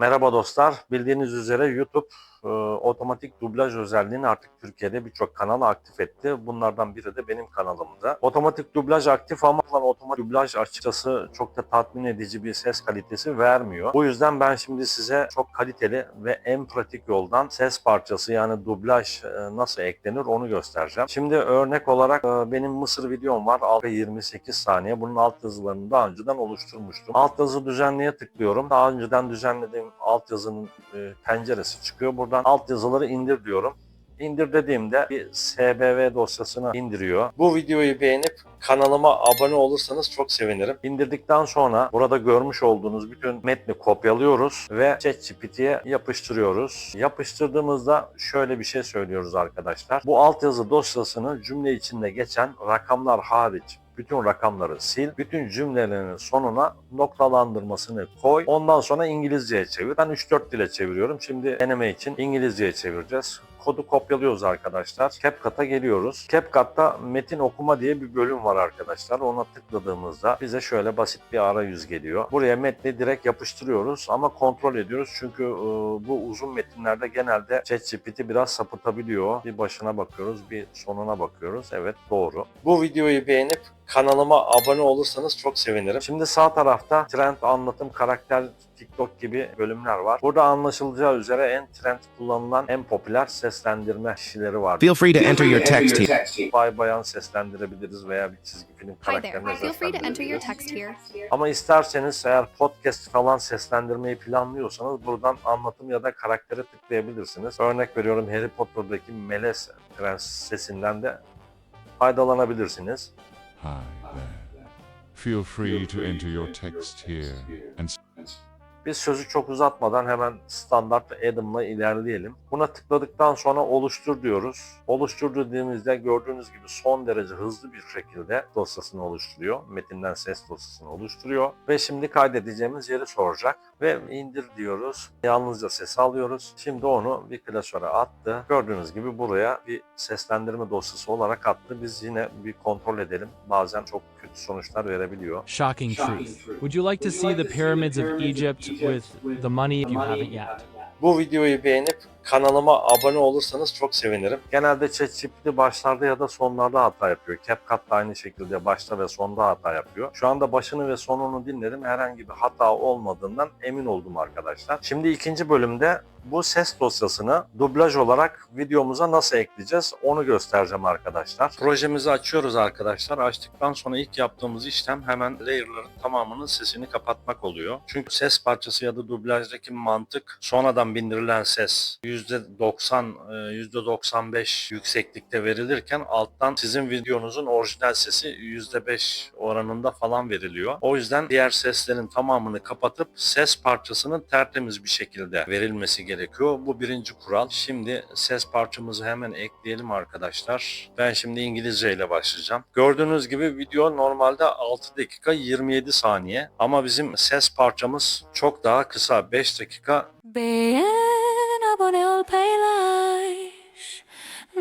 Merhaba dostlar. Bildiğiniz üzere YouTube e, otomatik dublaj özelliğini artık Türkiye'de birçok kanala aktif etti. Bunlardan biri de benim kanalımda. Otomatik dublaj aktif ama otomatik dublaj açıkçası çok da tatmin edici bir ses kalitesi vermiyor. Bu yüzden ben şimdi size çok kaliteli ve en pratik yoldan ses parçası yani dublaj e, nasıl eklenir onu göstereceğim. Şimdi örnek olarak e, benim Mısır videom var. 28 saniye. Bunun alt yazılarını daha önceden oluşturmuştum. Alt yazı düzenleye tıklıyorum. Daha önceden düzenlediğim alt yazının e, penceresi çıkıyor. Buradan alt yazıları indir diyorum. İndir dediğimde bir SBV dosyasını indiriyor. Bu videoyu beğenip kanalıma abone olursanız çok sevinirim. İndirdikten sonra burada görmüş olduğunuz bütün metni kopyalıyoruz ve ChatGPT'ye yapıştırıyoruz. Yapıştırdığımızda şöyle bir şey söylüyoruz arkadaşlar. Bu altyazı dosyasını cümle içinde geçen rakamlar hariç bütün rakamları sil, bütün cümlelerin sonuna noktalandırmasını koy. Ondan sonra İngilizceye çevir. Ben 3-4 dile çeviriyorum. Şimdi deneme için İngilizceye çevireceğiz. Kodu kopyalıyoruz arkadaşlar. CapCut'a geliyoruz. CapCut'ta metin okuma diye bir bölüm var arkadaşlar. Ona tıkladığımızda bize şöyle basit bir arayüz geliyor. Buraya metni direkt yapıştırıyoruz ama kontrol ediyoruz. Çünkü e, bu uzun metinlerde genelde ChatGPT biraz sapıtabiliyor. Bir başına bakıyoruz, bir sonuna bakıyoruz. Evet doğru. Bu videoyu beğenip kanalıma abone olursanız çok sevinirim. Şimdi sağ tarafta trend anlatım karakter TikTok gibi bölümler var. Burada anlaşılacağı üzere en trend kullanılan en popüler seslendirme kişileri var. Feel free to enter your text here. Bay bayan seslendirebiliriz veya bir çizgi film karakterine Feel free to enter your seslendirebiliriz. text here. Ama isterseniz eğer podcast falan seslendirmeyi planlıyorsanız buradan anlatım ya da karaktere tıklayabilirsiniz. Örnek veriyorum Harry Potter'daki Meles prensesinden de faydalanabilirsiniz. Hi there. Feel free to enter your text here and Biz sözü çok uzatmadan hemen standart Adam'la ilerleyelim. Buna tıkladıktan sonra oluştur diyoruz. Oluştur dediğimizde gördüğünüz gibi son derece hızlı bir şekilde dosyasını oluşturuyor. Metinden ses dosyasını oluşturuyor. Ve şimdi kaydedeceğimiz yeri soracak. Ve indir diyoruz. Yalnızca ses alıyoruz. Şimdi onu bir klasöre attı. Gördüğünüz gibi buraya bir seslendirme dosyası olarak attı. Biz yine bir kontrol edelim. Bazen çok kötü sonuçlar verebiliyor. Shocking truth. Would you like to see the pyramids of Egypt with the money you haven't yet? Bu videoyu beğenip kanalıma abone olursanız çok sevinirim. Genelde ChatGPT başlarda ya da sonlarda hata yapıyor. CapCut da aynı şekilde başta ve sonda hata yapıyor. Şu anda başını ve sonunu dinledim. Herhangi bir hata olmadığından emin oldum arkadaşlar. Şimdi ikinci bölümde bu ses dosyasını dublaj olarak videomuza nasıl ekleyeceğiz onu göstereceğim arkadaşlar. Projemizi açıyoruz arkadaşlar. Açtıktan sonra ilk yaptığımız işlem hemen layer'ların tamamının sesini kapatmak oluyor. Çünkü ses parçası ya da dublajdaki mantık sonradan bindirilen ses %90, e, %95 yükseklikte verilirken alttan sizin videonuzun orijinal sesi %5 oranında falan veriliyor. O yüzden diğer seslerin tamamını kapatıp ses parçasının tertemiz bir şekilde verilmesi gerekiyor. Bu birinci kural. Şimdi ses parçamızı hemen ekleyelim arkadaşlar. Ben şimdi İngilizce ile başlayacağım. Gördüğünüz gibi video normalde 6 dakika 27 saniye ama bizim ses parçamız çok daha kısa 5 dakika Beğen